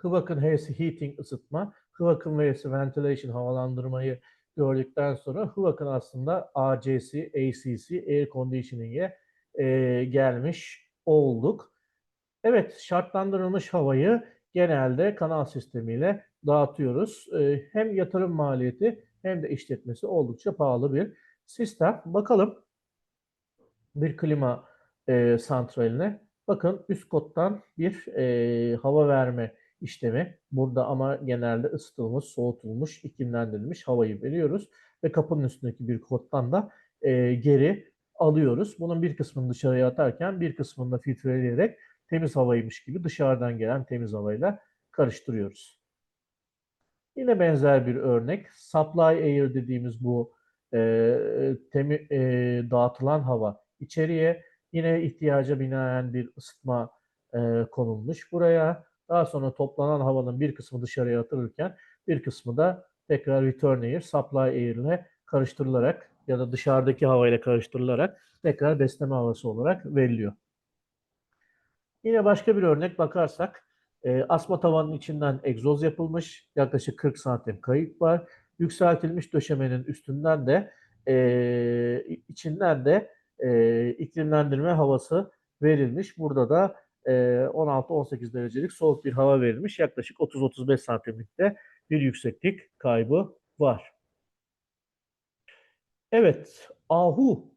Hıvakın H'si heating ısıtma, Hıvakın V'si ventilation havalandırmayı gördükten sonra Hıvakın aslında AC'si, AC'si, air conditioning'e e, gelmiş olduk. Evet, şartlandırılmış havayı genelde kanal sistemiyle dağıtıyoruz. E, hem yatırım maliyeti hem de işletmesi oldukça pahalı bir sistem. Bakalım bir klima e, santraline. Bakın üst kottan bir e, hava verme işlemi. Burada ama genelde ısıtılmış, soğutulmuş, iklimlendirilmiş havayı veriyoruz. Ve kapının üstündeki bir kottan da e, geri alıyoruz. Bunun bir kısmını dışarıya atarken bir kısmını da filtreleyerek temiz havaymış gibi dışarıdan gelen temiz havayla karıştırıyoruz. Yine benzer bir örnek. Supply air dediğimiz bu e, temi, e, dağıtılan hava içeriye yine ihtiyaca binaen bir ısıtma e, konulmuş buraya. Daha sonra toplanan havanın bir kısmı dışarıya atılırken bir kısmı da tekrar return air, supply air ile karıştırılarak ya da dışarıdaki havayla karıştırılarak tekrar besleme havası olarak veriliyor. Yine başka bir örnek bakarsak e, asma tavanın içinden egzoz yapılmış. Yaklaşık 40 santim kayık var. Yükseltilmiş döşemenin üstünden de e, içinden de e, iklimlendirme havası verilmiş. Burada da 16-18 derecelik soğuk bir hava verilmiş. Yaklaşık 30-35 santimlikte bir yükseklik kaybı var. Evet, ahu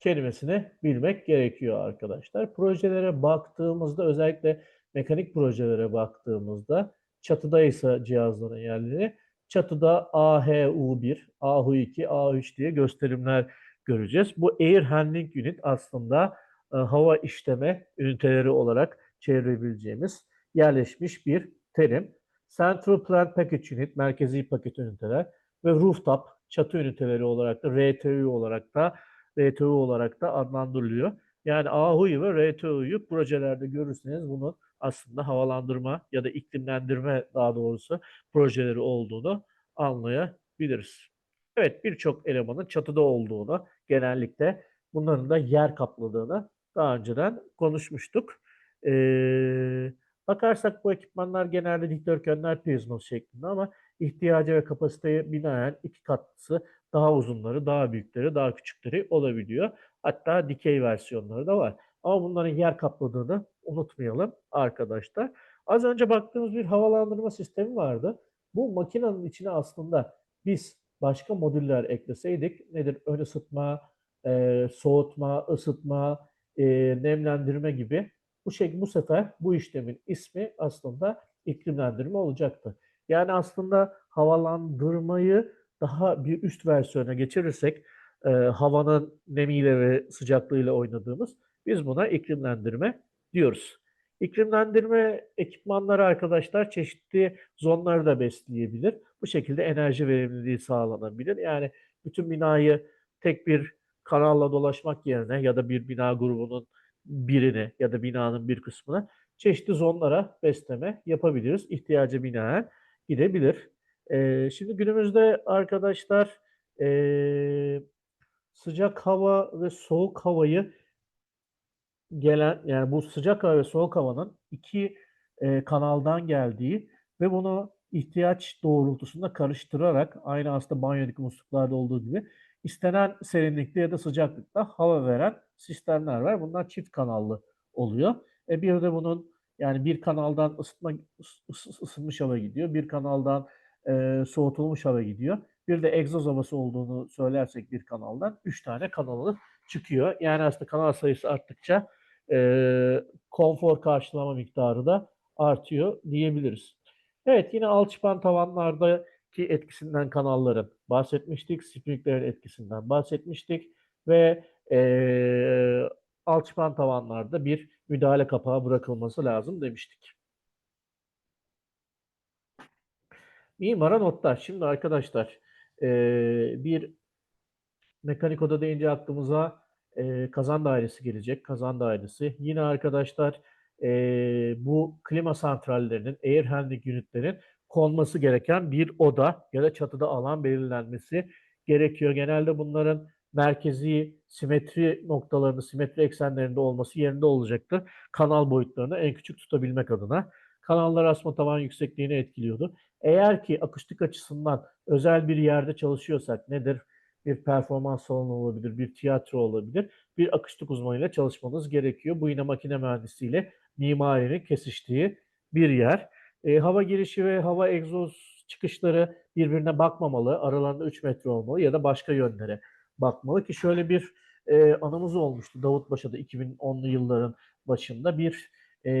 kelimesini bilmek gerekiyor arkadaşlar. Projelere baktığımızda özellikle mekanik projelere baktığımızda çatıda ise cihazların yerleri çatıda AHU1, AHU2, AHU3 diye gösterimler göreceğiz. Bu Air Handling Unit aslında hava işleme üniteleri olarak çevirebileceğimiz yerleşmiş bir terim. Central Plant Package Unit, merkezi paket üniteler ve Rooftop çatı üniteleri olarak da RTU olarak da RTU olarak da adlandırılıyor. Yani AHU'yu ve RTU'yu projelerde görürseniz bunun aslında havalandırma ya da iklimlendirme daha doğrusu projeleri olduğunu anlayabiliriz. Evet birçok elemanın çatıda olduğunu genellikle bunların da yer kapladığını daha önceden konuşmuştuk. Ee, bakarsak bu ekipmanlar genelde dikdörtgenler prizması şeklinde ama ihtiyaca ve kapasiteye binaen iki katlısı daha uzunları, daha büyükleri, daha küçükleri olabiliyor. Hatta dikey versiyonları da var. Ama bunların yer kapladığını unutmayalım arkadaşlar. Az önce baktığımız bir havalandırma sistemi vardı. Bu makinenin içine aslında biz başka modüller ekleseydik nedir? Ön ısıtma, e, soğutma, ısıtma, e, nemlendirme gibi bu şey bu sefer bu işlemin ismi aslında iklimlendirme olacaktı. Yani aslında havalandırmayı daha bir üst versiyona geçirirsek e, havanın nemiyle ve sıcaklığıyla oynadığımız biz buna iklimlendirme diyoruz. İklimlendirme ekipmanları arkadaşlar çeşitli zonları da besleyebilir. Bu şekilde enerji verimliliği sağlanabilir. Yani bütün binayı tek bir kanalla dolaşmak yerine ya da bir bina grubunun birini ya da binanın bir kısmını çeşitli zonlara besleme yapabiliriz. İhtiyaca binaen gidebilir. Ee, şimdi günümüzde arkadaşlar e, sıcak hava ve soğuk havayı gelen yani bu sıcak hava ve soğuk havanın iki e, kanaldan geldiği ve bunu ihtiyaç doğrultusunda karıştırarak aynı aslında banyodaki musluklarda olduğu gibi istenen serinlikte ya da sıcaklıkta hava veren sistemler var. Bunlar çift kanallı oluyor. E bir de bunun yani bir kanaldan ısıtma ısınmış hava gidiyor. Bir kanaldan e, soğutulmuş hava gidiyor. Bir de egzoz havası olduğunu söylersek bir kanaldan üç tane kanalı çıkıyor. Yani aslında kanal sayısı arttıkça e, konfor karşılama miktarı da artıyor diyebiliriz. Evet yine alçıpan tavanlardaki etkisinden kanalların bahsetmiştik. Springlerin etkisinden bahsetmiştik. Ve e, alçıpan tavanlarda bir müdahale kapağı bırakılması lazım demiştik. Mimara notlar. Şimdi arkadaşlar e, bir mekanik oda deyince aklımıza e, kazan dairesi gelecek. Kazan dairesi. Yine arkadaşlar e, bu klima santrallerinin, air handling unitlerin konması gereken bir oda ya da çatıda alan belirlenmesi gerekiyor. Genelde bunların merkezi simetri noktalarını, simetri eksenlerinde olması yerinde olacaktır. Kanal boyutlarını en küçük tutabilmek adına. kanallar asma tavan yüksekliğini etkiliyordu. Eğer ki akustik açısından özel bir yerde çalışıyorsak nedir? Bir performans salonu olabilir, bir tiyatro olabilir. Bir akustik uzmanıyla çalışmanız gerekiyor. Bu yine makine mühendisiyle mimarinin kesiştiği bir yer. E, hava girişi ve hava egzoz çıkışları birbirine bakmamalı. Aralarında 3 metre olmalı ya da başka yönlere bakmalı ki şöyle bir e, anımız olmuştu Davutpaşa'da 2010'lu yılların başında bir e,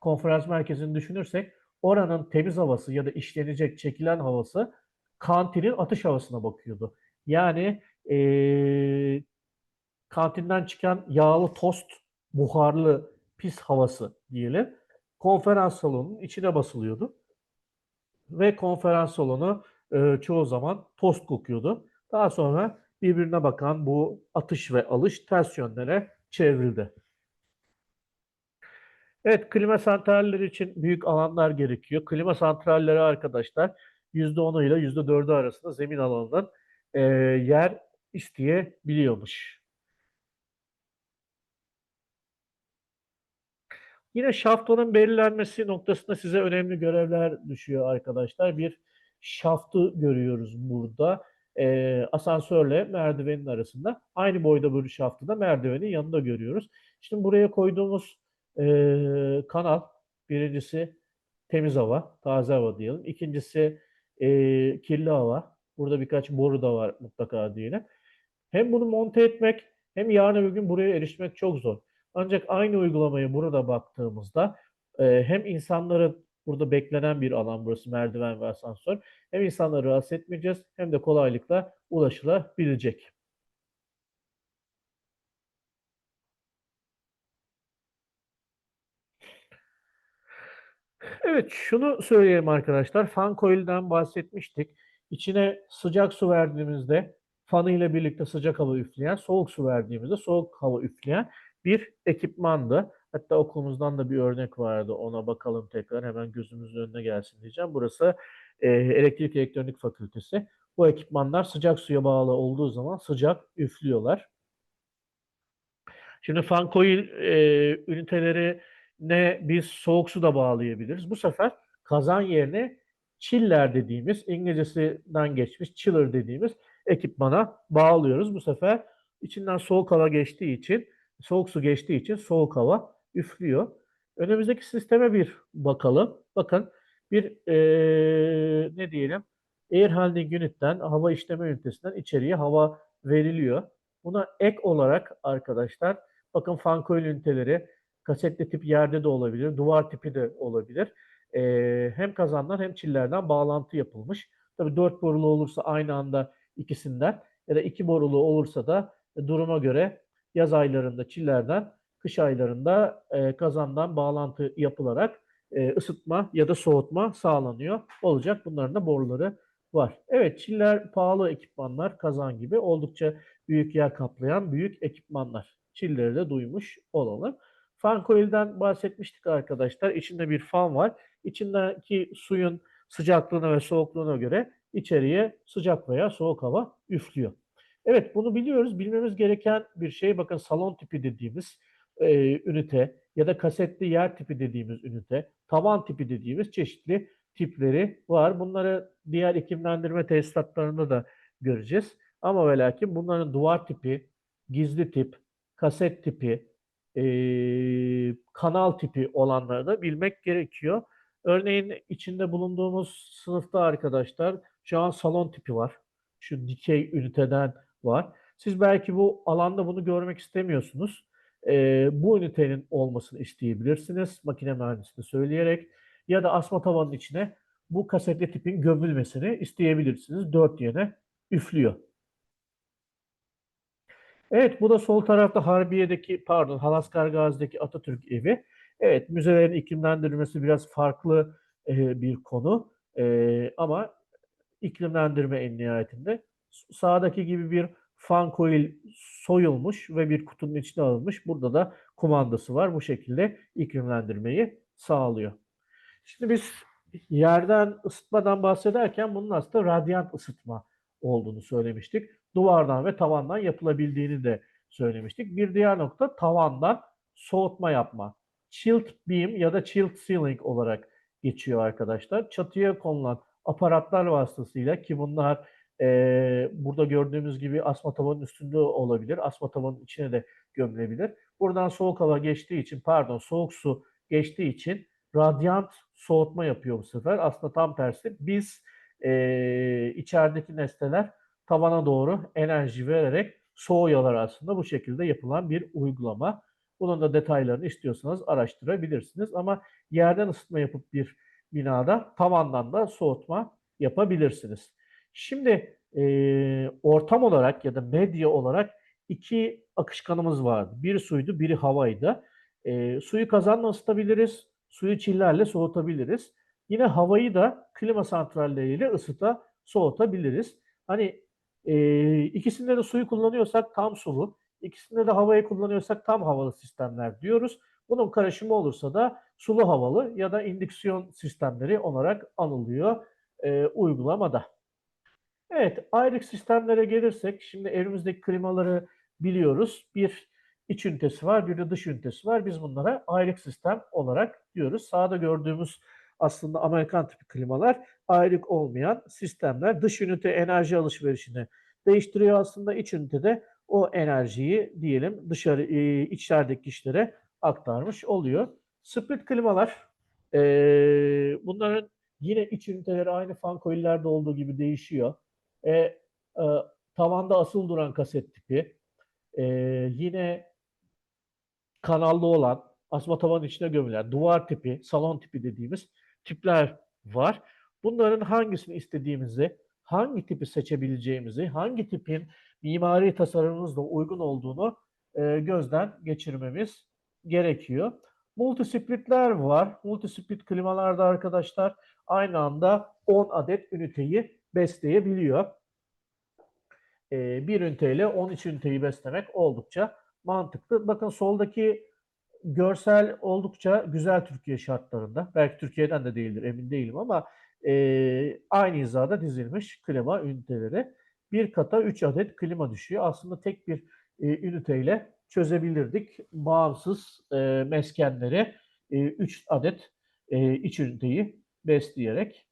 konferans merkezini düşünürsek oranın temiz havası ya da işlenecek çekilen havası kantinin atış havasına bakıyordu. Yani e, kantinden çıkan yağlı tost, buharlı, pis havası diyelim konferans salonunun içine basılıyordu. Ve konferans salonu e, çoğu zaman tost kokuyordu. Daha sonra birbirine bakan bu atış ve alış ters yönlere çevrildi. Evet, klima santralleri için büyük alanlar gerekiyor. Klima santralleri arkadaşlar %10'u ile %4'ü arasında zemin alanından e, yer isteyebiliyormuş. Yine şaftonun belirlenmesi noktasında size önemli görevler düşüyor arkadaşlar. Bir şaftı görüyoruz burada. E, asansörle merdivenin arasında. Aynı boyda bir şaftı da merdivenin yanında görüyoruz. Şimdi buraya koyduğumuz e, kanal birincisi temiz hava, taze hava diyelim. İkincisi e, kirli hava. Burada birkaç boru da var mutlaka diyelim. Hem bunu monte etmek hem yarın öbür gün buraya erişmek çok zor. Ancak aynı uygulamayı burada baktığımızda e, hem insanların burada beklenen bir alan burası merdiven ve asansör. Hem insanları rahatsız etmeyeceğiz hem de kolaylıkla ulaşılabilecek. Evet, şunu söyleyeyim arkadaşlar. Fan coil'den bahsetmiştik. İçine sıcak su verdiğimizde fanı ile birlikte sıcak hava üfleyen, soğuk su verdiğimizde soğuk hava üfleyen bir ekipmandı. Hatta okulumuzdan da bir örnek vardı. Ona bakalım tekrar. Hemen gözümüzün önüne gelsin diyeceğim. Burası e, Elektrik Elektronik Fakültesi. Bu ekipmanlar sıcak suya bağlı olduğu zaman sıcak üflüyorlar. Şimdi fan coil e, üniteleri ne biz soğuk su da bağlayabiliriz. Bu sefer kazan yerine chiller dediğimiz İngilizcesinden geçmiş chiller dediğimiz ekipmana bağlıyoruz. Bu sefer içinden soğuk hava geçtiği için soğuk su geçtiği için soğuk hava üflüyor. Önümüzdeki sisteme bir bakalım. Bakın bir ee, ne diyelim air handling unit'ten hava işleme ünitesinden içeriye hava veriliyor. Buna ek olarak arkadaşlar bakın fan coil üniteleri kasetli tip yerde de olabilir, duvar tipi de olabilir. Ee, hem kazandan hem çillerden bağlantı yapılmış. Tabii dört borulu olursa aynı anda ikisinden ya da iki borulu olursa da duruma göre yaz aylarında çillerden, kış aylarında e, kazandan bağlantı yapılarak e, ısıtma ya da soğutma sağlanıyor. Olacak. Bunların da boruları var. Evet çiller pahalı ekipmanlar kazan gibi oldukça büyük yer kaplayan büyük ekipmanlar. Çilleri de duymuş olalım. Fan coil'den bahsetmiştik arkadaşlar. İçinde bir fan var. İçindeki suyun sıcaklığına ve soğukluğuna göre içeriye sıcak veya soğuk hava üflüyor. Evet bunu biliyoruz. Bilmemiz gereken bir şey bakın salon tipi dediğimiz e, ünite ya da kasetli yer tipi dediğimiz ünite, tavan tipi dediğimiz çeşitli tipleri var. Bunları diğer iklimlendirme tesisatlarında da göreceğiz. Ama ve lakin bunların duvar tipi, gizli tip, kaset tipi, e, kanal tipi olanları da bilmek gerekiyor. Örneğin içinde bulunduğumuz sınıfta arkadaşlar şu an salon tipi var. Şu dikey üniteden var. Siz belki bu alanda bunu görmek istemiyorsunuz. E, bu ünitenin olmasını isteyebilirsiniz makine mühendisine söyleyerek ya da asma tavanın içine bu kasetli tipin gömülmesini isteyebilirsiniz. Dört yöne üflüyor. Evet bu da sol tarafta Harbiye'deki pardon Halaskar Gazi'deki Atatürk evi. Evet müzelerin iklimlendirilmesi biraz farklı e, bir konu e, ama iklimlendirme en nihayetinde. Sağdaki gibi bir fan coil soyulmuş ve bir kutunun içine alınmış. Burada da kumandası var. Bu şekilde iklimlendirmeyi sağlıyor. Şimdi biz yerden ısıtmadan bahsederken bunun aslında radyant ısıtma olduğunu söylemiştik. Duvardan ve tavandan yapılabildiğini de söylemiştik. Bir diğer nokta tavandan soğutma yapma chilled beam ya da chilled ceiling olarak geçiyor arkadaşlar. Çatıya konulan aparatlar vasıtasıyla ki bunlar burada gördüğümüz gibi asma tavanın üstünde olabilir. Asma tavanın içine de gömülebilir. Buradan soğuk hava geçtiği için pardon soğuk su geçtiği için radyant soğutma yapıyor bu sefer. Aslında tam tersi. Biz e, içerideki nesneler tavana doğru enerji vererek soğuyorlar aslında. Bu şekilde yapılan bir uygulama. Bunun da detaylarını istiyorsanız araştırabilirsiniz. Ama yerden ısıtma yapıp bir binada tavandan da soğutma yapabilirsiniz. Şimdi e, ortam olarak ya da medya olarak iki akışkanımız vardı. Biri suydu, biri havaydı. E, suyu kazanla ısıtabiliriz, suyu çillerle soğutabiliriz. Yine havayı da klima santralleriyle ısıta soğutabiliriz. Hani e, ikisinde de suyu kullanıyorsak tam sulu, ikisinde de havayı kullanıyorsak tam havalı sistemler diyoruz. Bunun karışımı olursa da sulu havalı ya da indüksiyon sistemleri olarak anılıyor e, uygulamada. Evet, ayrık sistemlere gelirsek, şimdi evimizdeki klimaları biliyoruz. Bir iç ünitesi var, bir de dış ünitesi var. Biz bunlara ayrık sistem olarak diyoruz. Sağda gördüğümüz aslında Amerikan tipi klimalar ayrık olmayan sistemler. Dış ünite enerji alışverişini değiştiriyor aslında. iç ünitede o enerjiyi diyelim dışarı e, içerideki kişilere aktarmış oluyor. Split klimalar e, bunların yine iç üniteleri aynı fan coil'lerde olduğu gibi değişiyor. E, e, tavanda asıl duran kaset tipi. E, yine kanallı olan asma tavan içine gömülen duvar tipi, salon tipi dediğimiz tipler var. Bunların hangisini istediğimizi, hangi tipi seçebileceğimizi, hangi tipin mimari tasarımımızla uygun olduğunu e, gözden geçirmemiz gerekiyor. Multisplitler var. Multisplit klimalarda arkadaşlar aynı anda 10 adet üniteyi besleyebiliyor. E, bir üniteyle 13 üniteyi beslemek oldukça mantıklı. Bakın soldaki görsel oldukça güzel Türkiye şartlarında. Belki Türkiye'den de değildir emin değilim ama e, aynı hizada dizilmiş klima üniteleri. Bir kata 3 adet klima düşüyor. Aslında tek bir e, üniteyle çözebilirdik. Bağımsız e, meskenleri 3 e, adet e, iç üniteyi besleyerek.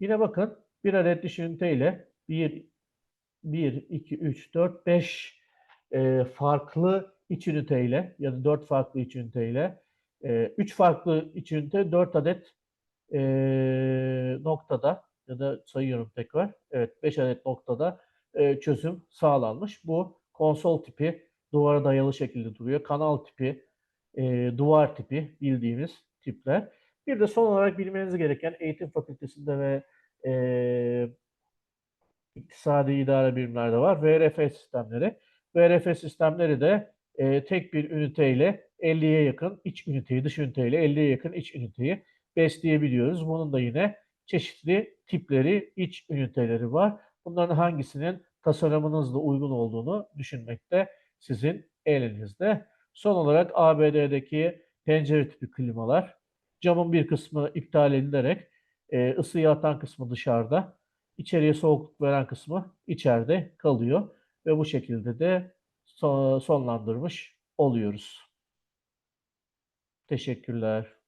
Yine bakın bir adet dış üniteyle 1, 1, 2, 3, 4, 5 e, farklı iç üniteyle ya da 4 farklı iç üniteyle 3 e, farklı iç ünite 4 adet e, noktada ya da sayıyorum tekrar. Evet 5 adet noktada e, çözüm sağlanmış. Bu konsol tipi duvara dayalı şekilde duruyor. Kanal tipi, e, duvar tipi bildiğimiz tipler. Bir de son olarak bilmeniz gereken eğitim fakültesinde ve e, iktisadi idare birimlerde var. VRF sistemleri. VRF sistemleri de e, tek bir üniteyle 50'ye yakın iç üniteyi, dış üniteyle 50'ye yakın iç üniteyi besleyebiliyoruz. Bunun da yine çeşitli tipleri, iç üniteleri var. Bunların hangisinin tasarımınızla uygun olduğunu düşünmekte sizin elinizde. Son olarak ABD'deki pencere tipi klimalar. Camın bir kısmı iptal edilerek e, ısıyı atan kısmı dışarıda, içeriye soğukluk veren kısmı içeride kalıyor ve bu şekilde de sonlandırmış oluyoruz. Teşekkürler.